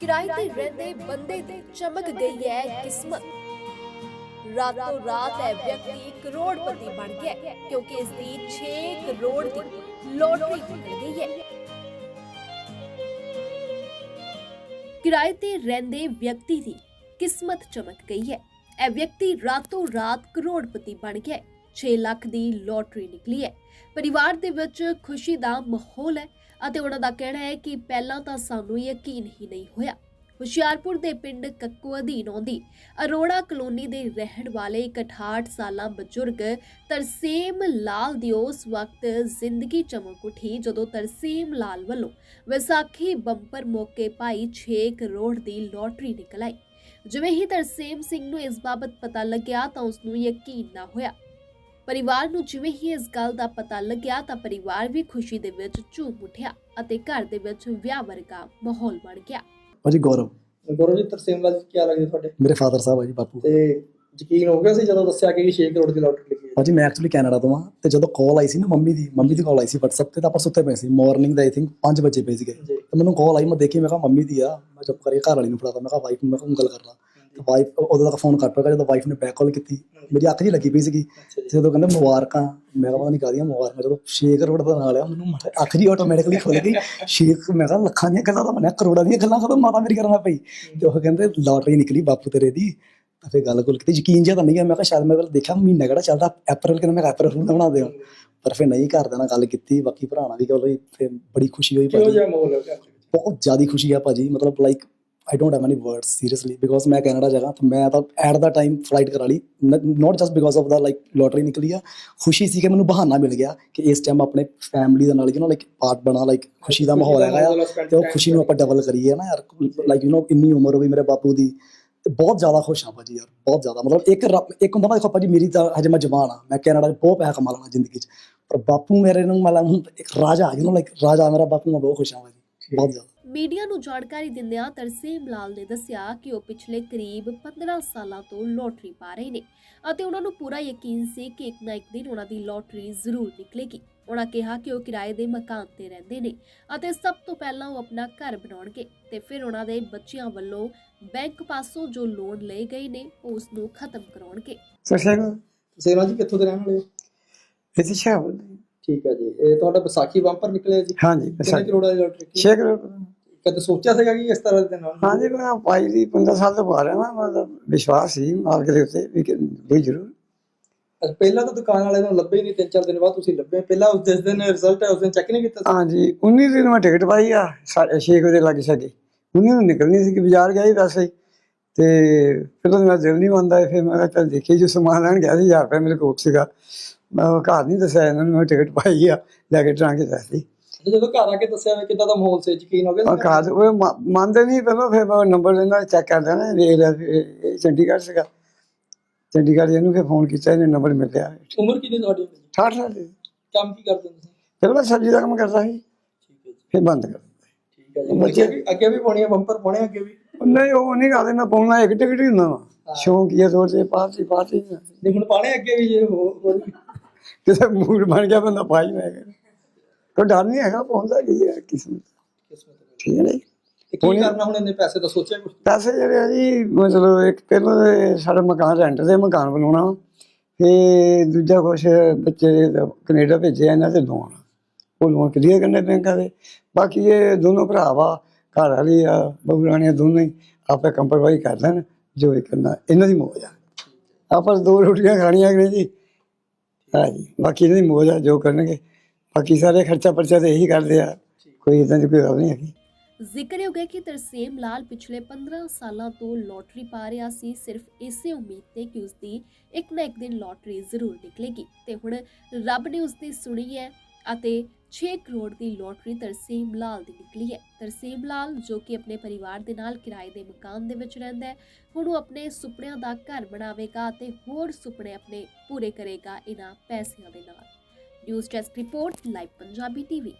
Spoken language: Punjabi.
ਕਿਰਾਏ ਤੇ ਰਹਿੰਦੇ ਬੰਦੇ ਦੀ ਚਮਕ ਗਈ ਹੈ ਕਿਸਮਤ ਰਾਤੋਂ ਰਾਤ ਇਹ ਵਿਅਕਤੀ ਕਰੋੜਪਤੀ ਬਣ ਗਿਆ ਹੈ, ਕਿਉਂਕਿ ਇਸ ਦੀ 6 ਕਰੋੜ ਦੀ ਲੋਟਰੀ ਨਿਕਲ ਗਈ ਹੈ ਕਿਰਾਏ ਤੇ ਰਹਿੰਦੇ ਵਿਅਕਤੀ ਦੀ ਕਿਸਮਤ ਚਮਕ ਗਈ ਹੈ ਇਹ ਵਿਅਕਤੀ ਰਾਤੋਂ ਰਾਤ ਕਰੋੜਪਤੀ ਬਣ ਗਿਆ ਹੈ 6 ਲੱਖ ਦੀ ਲੋਟਰੀ ਨਿਕਲੀ ਹੈ। ਪਰਿਵਾਰ ਦੇ ਵਿੱਚ ਖੁਸ਼ੀ ਦਾ ਮਾਹੌਲ ਹੈ ਅਤੇ ਉਹਨਾਂ ਦਾ ਕਹਿਣਾ ਹੈ ਕਿ ਪਹਿਲਾਂ ਤਾਂ ਸਾਨੂੰ ਯਕੀਨ ਹੀ ਨਹੀਂ ਹੋਇਆ। ਹੁਸ਼ਿਆਰਪੁਰ ਦੇ ਪਿੰਡ ਕੱਕੂ ਅਧੀਨ ਆਉਂਦੀ ਅਰੋੜਾ ਕਲੋਨੀ ਦੇ ਰਹਿਣ ਵਾਲੇ 61 ਸਾਲਾਂ ਬਜ਼ੁਰਗ ਤਰਸੇਮ ਲਾਲ ਦੀ ਉਸ ਵਕਤ ਜ਼ਿੰਦਗੀ ਚਮਕ ਉਠੀ ਜਦੋਂ ਤਰਸੇਮ ਲਾਲ ਵੱਲੋਂ ਵਿਸਾਖੀ ਬੰਪਰ ਮੌਕੇ ਪਾਈ 6 ਕਰੋੜ ਦੀ ਲੋਟਰੀ ਨਿਕਲ ਆਈ। ਜਿਵੇਂ ਹੀ ਤਰਸੇਮ ਸਿੰਘ ਨੂੰ ਇਸ ਬਾਬਤ ਪਤਾ ਲੱਗਿਆ ਤਾਂ ਉਸ ਨੂੰ ਯਕੀਨ ਨਾ ਹੋਇਆ। ਪਰਿਵਾਰ ਨੂੰ ਜਿਵੇਂ ਹੀ ਇਸ ਗੱਲ ਦਾ ਪਤਾ ਲੱਗਿਆ ਤਾਂ ਪਰਿਵਾਰ ਵੀ ਖੁਸ਼ੀ ਦੇ ਵਿੱਚ ਝੂਮ ਉੱਠਿਆ ਅਤੇ ਘਰ ਦੇ ਵਿੱਚ ਵਿਆਹ ਵਰਗਾ ਮਾਹੌਲ ਬਣ ਗਿਆ। ਭਾਜੀ ਗੌਰਵ। ਗੌਰਵ ਜੀ ਤਰਸੇਮ ਲਾਲ ਜੀ ਕੀ ਲੱਗਦੇ ਤੁਹਾਡੇ? ਮੇਰੇ ਫਾਦਰ ਸਾਹਿਬ ਆ ਜੀ ਬਾਪੂ। ਤੇ ਯਕੀਨ ਹੋ ਗਿਆ ਸੀ ਜਦੋਂ ਦੱਸਿਆ ਕਿ 6 ਕਰੋੜ ਦੀ ਲੋਟਰੀ ਲੱਗੀ ਹੈ? ਭਾਜੀ ਮੈਂ ਐਕਚੁਅਲੀ ਕੈਨੇਡਾ ਤੋਂ ਆ ਤੇ ਜਦੋਂ ਕਾਲ ਆਈ ਸੀ ਨਾ ਮੰਮੀ ਦੀ ਮੰਮੀ ਦੀ ਕਾਲ ਆਈ ਸੀ WhatsApp ਤੇ ਤਾਂ ਆਪਾਂ ਸੁੱਤੇ ਪਏ ਸੀ। ਮਾਰਨਿੰਗ ਦਾ ਆਈ ਥਿੰਕ 5 ਵਜੇ ਪਏ ਸੀਗੇ। ਤੇ ਮੈਨੂੰ ਕਾਲ ਆਈ ਮੈਂ ਦੇਖੀ ਮੈਂ ਕਿਹਾ ਮੰਮੀ ਦੀ ਆ ਮੈਂ ਚੁੱਪ ਕਰਕੇ ਘਰ ਵਾਲੀ ਨੂੰ ਫੜਾਤਾ ਮੈਂ ਕਿਹਾ ਵਾਈਫ ਨੂੰ ਮੈਂ ਕਿਹਾ ਉਂਗਲ ਕਰ ਲਾ। ਵਾਈਫ ਉਦੋਂ ਤੱਕ ਫੋਨ ਕੱਟ ਪਿਆ ਜਦੋਂ ਵਾਈਫ ਨੇ ਬੈਕ ਕਾਲ ਕੀਤੀ ਮੇਰੀ ਅੱਖ ਜੀ ਲੱਗੀ ਪਈ ਸੀਗੀ ਜਦੋਂ ਕਹਿੰਦੇ ਮੁਬਾਰਕਾਂ ਮੈਂ ਕਿਹਾ ਪਤਾ ਨਹੀਂ ਕਾਹਦੀਆਂ ਮੁਬਾਰਕਾਂ ਜਦੋਂ 6 ਕਰੋੜ ਦਾ ਨਾਲ ਆ ਮੈਨੂੰ ਅੱਖ ਜੀ ਆਟੋਮੈਟਿਕਲੀ ਖੁੱਲ ਗਈ 6 ਮੈਂ ਕਿਹਾ ਲੱਖਾਂ ਦੀਆਂ ਗੱਲਾਂ ਤਾਂ ਬਣਿਆ ਕਰੋੜਾਂ ਦੀਆਂ ਗੱਲਾਂ ਕਦੋਂ ਮਾਤਾ ਮੇਰੀ ਕਰਨਾ ਪਈ ਤੇ ਉਹ ਕਹਿੰਦੇ ਲਾਟਰੀ ਨਿਕਲੀ ਬਾਪੂ ਤੇਰੇ ਦੀ ਤਾਂ ਫਿਰ ਗੱਲ ਗੁੱਲ ਕੀਤੀ ਯਕੀਨ ਜਿਹਾ ਤਾਂ ਨਹੀਂ ਗਿਆ ਮੈਂ ਕਿਹਾ ਸ਼ਾਇਦ ਮੈਂ ਦੇਖਿਆ ਮਹੀਨਾ ਕਿਹੜਾ ਚੱਲਦਾ ਅਪ੍ਰੈਲ ਕਹਿੰਦਾ ਮੈਂ ਕਿਹਾ ਅਪ੍ਰੈਲ ਫੂਲ ਦਾ ਬਣਾ ਦਿਓ ਪਰ ਫਿਰ ਨਹੀਂ ਘਰਦਿਆਂ ਨਾਲ ਗੱਲ ਕੀਤੀ ਬਾਕੀ ਭਰਾਵਾਂ ਦੀ ਗੱਲ ਹੋਈ ਫਿਰ ਬੜੀ ਖੁਸ਼ੀ ਹੋਈ ਭਾਜੀ। ਘਰ ਦੇ ਬਹੁਤ ਜ਼ਿਆਦਾ ਖੁਸ਼ੀ ਆ ਭਾਜੀ ਮਤਲਬ like I don't have any words seriously because ਮੈਂ ਕੈਨੇਡਾ ਜਗ੍ਹਾ ਤਾਂ ਮੈਂ ਤਾਂ ਐਟ ਦਾ ਟਾਈਮ ਫਲਾਈਟ ਕਰਾ ਲਈ not just because of the like lottery ਨਿਕਲੀ ਆ ਖੁਸ਼ੀ ਸੀ ਕਿ ਮੈਨੂੰ ਬਹਾਨਾ ਮਿਲ ਗਿਆ ਕਿ ਇਸ ਟਾਈਮ ਆਪਣੇ ਫੈਮਿਲੀ ਦੇ ਨਾਲ ਯੂ نو ਲਾਈਕ ਪਾਰਟ ਬਣਾ ਲਾਈਕ ਖੁਸ਼ੀ ਦਾ ਮਾਹੌਲ ਹੈਗਾ ਆ ਤੇ ਉਹ ਖੁਸ਼ੀ ਨੂੰ ਆਪਾਂ ਡਬਲ ਕਰੀਏ ਨਾ ਯਾਰ ਲਾਈਕ ਯੂ نو ਇੰਨੀ ਉਮਰ ਹੋ ਗਈ ਮੇਰੇ ਬਾਪੂ ਦੀ ਤੇ ਬਹੁਤ ਜ਼ਿਆਦਾ ਖੁਸ਼ ਹਾਂ ਭਾਜੀ ਯਾਰ ਬਹੁਤ ਜ਼ਿਆਦਾ ਮਤਲਬ ਇੱਕ ਰੱਬ- ਇੱਕ ਹੁੰਦਾ ਨਾ ਦੇਖੋ ਭਾਜੀ ਮੇਰੀ ਤਾਂ ਹਜੇ ਮੈਂ ਜਵਾਨ ਆ ਮੈਂ ਕੈਨੇਡਾ 'ਚ ਬਹੁਤ ਪੈਸਾ ਕਮਾ ਲੈਣਾ ਜ਼ਿੰਦਗੀ 'ਚ ਪਰ ਬਾਪੂ ਮੇਰੇ ਨੂੰ ਮਤਲਬ ਹੁਣ ਇੱਕ ਰਾਜਾ ਯੂ نو ਲਾਈਕ ਰਾਜਾ ਮੇਰਾ ਬਾਪੂ ਮੈਂ ਬਹੁਤ ਖੁਸ਼ ਹਾਂ ਭਾਜੀ ਬਹੁਤ ਜ਼ਿਆਦਾ। ਮੀਡੀਆ ਨੂੰ ਜਾਣਕਾਰੀ ਦਿੰਦਿਆਂ ਤਰਸੇਮ ਲਾਲ ਨੇ ਦੱਸਿਆ ਕਿ ਉਹ ਪਿਛਲੇ ਕਰੀਬ 15 ਸਾਲਾਂ ਤੋਂ ਲੋਟਰੀ ਪਾ ਰਹੇ ਨੇ ਅਤੇ ਉਹਨਾਂ ਨੂੰ ਪੂਰਾ ਯਕੀਨ ਸੀ ਕਿ ਇੱਕ ਨਾ ਇੱਕ ਦਿਨ ਉਹਨਾਂ ਦੀ ਲੋਟਰੀ ਜ਼ਰੂਰ ਨਿਕਲੇਗੀ। ਉਹਨਾਂ ਕਿਹਾ ਕਿ ਉਹ ਕਿਰਾਏ ਦੇ ਮਕਾਨ ਤੇ ਰਹਿੰਦੇ ਨੇ ਅਤੇ ਸਭ ਤੋਂ ਪਹਿਲਾਂ ਉਹ ਆਪਣਾ ਘਰ ਬਣਾਉਣਗੇ ਤੇ ਫਿਰ ਉਹਨਾਂ ਦੇ ਬੱਚਿਆਂ ਵੱਲੋਂ ਬੈਂਕ ਪਾਸੋਂ ਜੋ ਲੋਨ ਲਏ ਗਏ ਨੇ ਉਸ ਨੂੰ ਖਤਮ ਕਰਾਉਣਗੇ। ਸਸ਼ੇਗ ਲਾਲ ਜੀ ਕਿੱਥੋਂ ਦੇ ਰਹਿਣ ਵਾਲੇ ਹੋ? ਇਹ ਸ਼ਾਬ ਠੀਕ ਹੈ ਜੀ। ਇਹ ਤੁਹਾਡਾ ਵਿਸਾਖੀ ਬੰਪਰ ਨਿਕਲਿਆ ਜੀ। ਹਾਂਜੀ ਕਿੰਨੇ ਕਰੋੜਾਂ ਦੀ ਲੋਟਰੀ ਕੀ 6 ਕਰੋੜ ਕਦੇ ਸੋਚਿਆ ਸੀਗਾ ਕਿ ਇਸ ਤਰ੍ਹਾਂ ਦੇ ਨਾਲ? ਹਾਂਜੀ ਮੈਂ ਪਾਈ ਦੀ 15 ਸਾਲ ਤੋਂ ਪਾ ਰਿਹਾ ਵਾਂ ਮਤਲਬ ਵਿਸ਼ਵਾਸ ਸੀ ਮਾਲਕ ਦੇ ਉੱਤੇ ਵੀ ਕਿ ਕੋਈ ਜ਼ਰੂਰ। ਅੱਛਾ, ਪਹਿਲਾਂ ਤਾਂ ਦੁਕਾਨ ਵਾਲੇ ਨੂੰ ਲੱਭੇ ਹੀ ਨਹੀਂ ਤਿੰਨ ਚਾਰ ਦਿਨ ਬਾਅਦ ਤੁਸੀਂ ਲੱਭੇ। ਪਹਿਲਾਂ ਉਸ ਜਿਸ ਦਿਨ ਰਿਜ਼ਲਟ ਹੈ ਉਸ ਦਿਨ ਚੈੱਕ ਨਹੀਂ ਕੀਤਾ ਸੀ? ਹਾਂਜੀ 19 ਦਿਨ ਮੈਂ ਟਿਕਟ ਪਾਈ ਆ 6 ਵਜੇ ਲੱਗ ਸਕੇ। 19 ਨੂੰ ਨਿਕਲਣੀ ਸੀ ਕਿ ਬਾਜ਼ਾਰ ਗਿਆ ਹੀ ਵੈਸੇ ਹੀ ਤੇ ਫਿਰ ਤਾਂ ਮੇਰਾ ਦਿਲ ਨਹੀਂ ਮੰਨਦਾ ਫਿਰ ਮੈਂ ਕਿਹਾ ਚੱਲ ਦੇਖੀ ਜੋ ਸਮਾਨ ਲੈਣ ਗਿਆ ਸੀ 1000 ਰੁਪਏ ਮੇਰੇ ਕੋਲ ਸੀਗਾ। ਮੈਂ ਉਹ ਘਰ ਨਹੀਂ ਦੱਸਿਆ ਇਹਨਾਂ ਨੂੰ ਮੈਂ ਟਿਕਟ ਪਾਈ ਆ ਜਾ ਕੇ ਟਰਾਂ ਕੇ ਦੱਸਦੀ। ਜਦੋਂ ਘਰ ਆ ਕੇ ਦੱਸਿਆ ਕਿੱਦਾਂ ਦਾ ਮਾਹੌਲ ਸੀ ਯਕੀਨ ਹੋ ਗਿਆ ਉਹ ਘਰ ਉਹ ਮ- ਮੰਨਦੇ ਨਹੀਂ ਪਹਿਲਾਂ ਫਿਰ ਮੈਂ ਨੰਬਰ ਲੈਣਾ ਚੈੱਕ ਕਰਦਾ ਨਾ ਦੇਖ ਲਿਆ ਵੀ ਇਹ- ਇਹ ਚੰਡੀਗੜ੍ਹ ਸੀਗਾ। ਚੰਡੀਗੜ੍ਹ ਇਹਨੂੰ ਫਿਰ ਫੋਨ ਕੀਤਾ ਇਹਨੇ ਨੰਬਰ ਮਿਲਿਆ। ਉਮਰ ਕਿੰਨੀ ਤੁਹਾਡੀ? 68 ਸਾਲ ਦੀ। ਕੰਮ ਕੀ ਕਰਦੇ ਹੋ ਤੁਸੀਂ? ਫਿਰ ਮੈਂ ਸਬਜ਼ੀ ਦਾ ਕੰਮ ਕਰਦਾ ਸੀ। ਠੀਕ ਹੈ ਜੀ। ਫਿਰ ਬੰਦ ਕਰ ਦਿੱਤਾ। ਠੀਕ ਹੈ ਜੀ। ਬੱਚੇ ਵੀ ਅੱਗੇ ਵੀ ਪਾਉਣੀ ਹੈ ਬੰਪਰ ਪਾਉਣੇ ਅੱਗੇ ਵੀ? ਨਹੀਂ ਉਹ ਨਹੀਂ ਕਰਦੇ ਮੈਂ ਪਾਉਣਾ ਇੱਕ ਟਿਕਟ ਹੀ ਹੁੰਦਾ ਵਾ। ਸ਼ੌਂਕ ਇਹ ਤੌਰ ਤੇ ਪਾਰਟੀ ਪਾਰਟੀ ਨਹੀਂ ਹੁਣ ਪਾਣੇ ਅੱਗੇ ਵੀ ਜੇ ਹੋਰ ਹੋਰ ਵੀ? ਕਿਸੇ ਮੂਡ ਬਣ ਗਿਆ ਬੰਦਾ ਪਾਈ ਮੈਂ ਕੋਈ ਡਰ ਨਹੀਂ ਹੈਗਾ ਪਹੁੰਚਦਾ ਕੀ ਹੈ ਕਿਸਮਤ। ਠੀਕ ਹੈ ਨਹੀਂ ਤੇ ਕੀ ਕਰਨਾ ਹੁਣ ਇੰਨੇ ਪੈਸੇ ਦਾ ਸੋਚਿਆ ਕੁਝ ਪੈਸੇ ਜਿਹੜੇ ਆ ਜੀ ਮਤਲਬ ਇੱਕ ਪਹਿਲਾਂ ਸਾਡਾ ਮਕਾਨ ਰੈਂਟ ਤੇ ਮਕਾਨ ਬਣਾਉਣਾ ਤੇ ਦੂਜਾ ਕੁਛ ਬੱਚੇ ਦਾ ਕੈਨੇਡਾ ਭੇਜਿਆ ਇਹਨਾਂ ਤੇ ਲੋਨ ਉਹ ਲੋਨ ਕਲੀਅਰ ਕਰਨੇ ਬੈਂਕਾਂ ਦੇ। ਬਾਕੀ ਇਹ ਦੋਨੋਂ ਭਰਾ ਵਾ ਘਰ ਵਾਲੀ ਆ ਬਹੂ ਰਾਣੀਆਂ ਦੋਨੋਂ ਹੀ ਆਪੇ ਕੰਪਰਵਾਈ ਕਰ ਲੈਣ ਜੋ ਇਹ ਕਰਨਾ ਇਹਨਾਂ ਦੀ ਮੌਜ ਆ। ਆਪਸ ਦੋ ਰੋਟੀਆਂ ਖਾਣੀਆਂ ਕਿ ਨਹੀਂ ਜੀ? ਹਾਂ ਬਾਕੀ ਇਹਨਾਂ ਦੀ ਮੌਜ ਆ, ਜੋ ਕਰਨਗੇ। ਬਾਕੀ ਸਾਰੇ ਖਰਚਾ ਪਰਚਾ ਤੇ ਇਹੀ ਕਰਦੇ ਆ। ਕੋਈ ਇਦਾਂ ਦੀ ਕੋਈ ਗੱਲ ਨਹੀਂ ਹੈਗੀ। ਜ਼ਿਕਰਯੋਗ ਹੈ ਕਿ ਤਰਸੇਮ ਲਾਲ ਪਿਛਲੇ 15 ਸਾਲਾਂ ਤੋਂ ਲੋਟਰੀ ਪਾ ਰਿਹਾ ਸੀ। ਸਿਰਫ ਇਸੇ ਉਮੀਦ ਤੇ ਕਿ ਉਸ ਦੀ ਇੱਕ ਨਾ ਇੱਕ ਦਿਨ ਲੋਟਰੀ ਜ਼ਰੂਰ ਨਿਕਲੇਗੀ। ਤੇ ਹੁਣ ਰੱਬ ਨੇ ਉਸ ਦੀ ਸੁਣੀ ਹੈ। ਅਤੇ 6 ਕਰੋੜ ਦੀ ਲੋਟਰੀ ਤਰਸੇਮ ਲਾਲ ਦੀ ਨਿਕਲੀ ਹੈ। ਤਰਸੇਮ ਲਾਲ ਜੋ ਕਿ ਆਪਣੇ ਪਰਿਵਾਰ ਦੇ ਨਾਲ ਕਿਰਾਏ ਦੇ ਮਕਾਨ ਦੇ ਵਿੱਚ ਰਹਿੰਦਾ ਹੈ, ਹੁਣ ਉਹ ਆਪਣੇ ਸੁਪਨਿਆਂ ਦਾ ਘਰ ਬਣਾਵੇਗਾ ਅਤੇ ਹੋਰ ਸੁਪਨੇ ਆਪਣੇ ਪੂਰੇ ਕਰੇਗਾ ਇਹਨਾਂ ਪੈਸਿਆਂ ਦੇ ਨਾਲ। News desk report, live Punjabi TV.